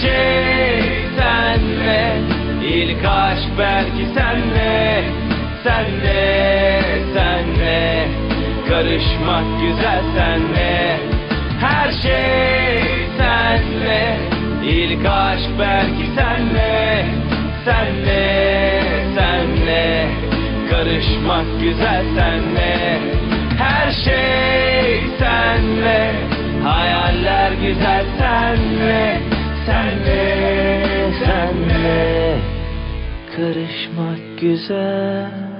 şey senle İlk aşk belki senle Senle, senle. Karışmak güzel senle Her şey senle İlk aşk belki senle Senle, senle. Karışmak güzel senle Her şey senle Hayaller güzel senle Karışmak güzel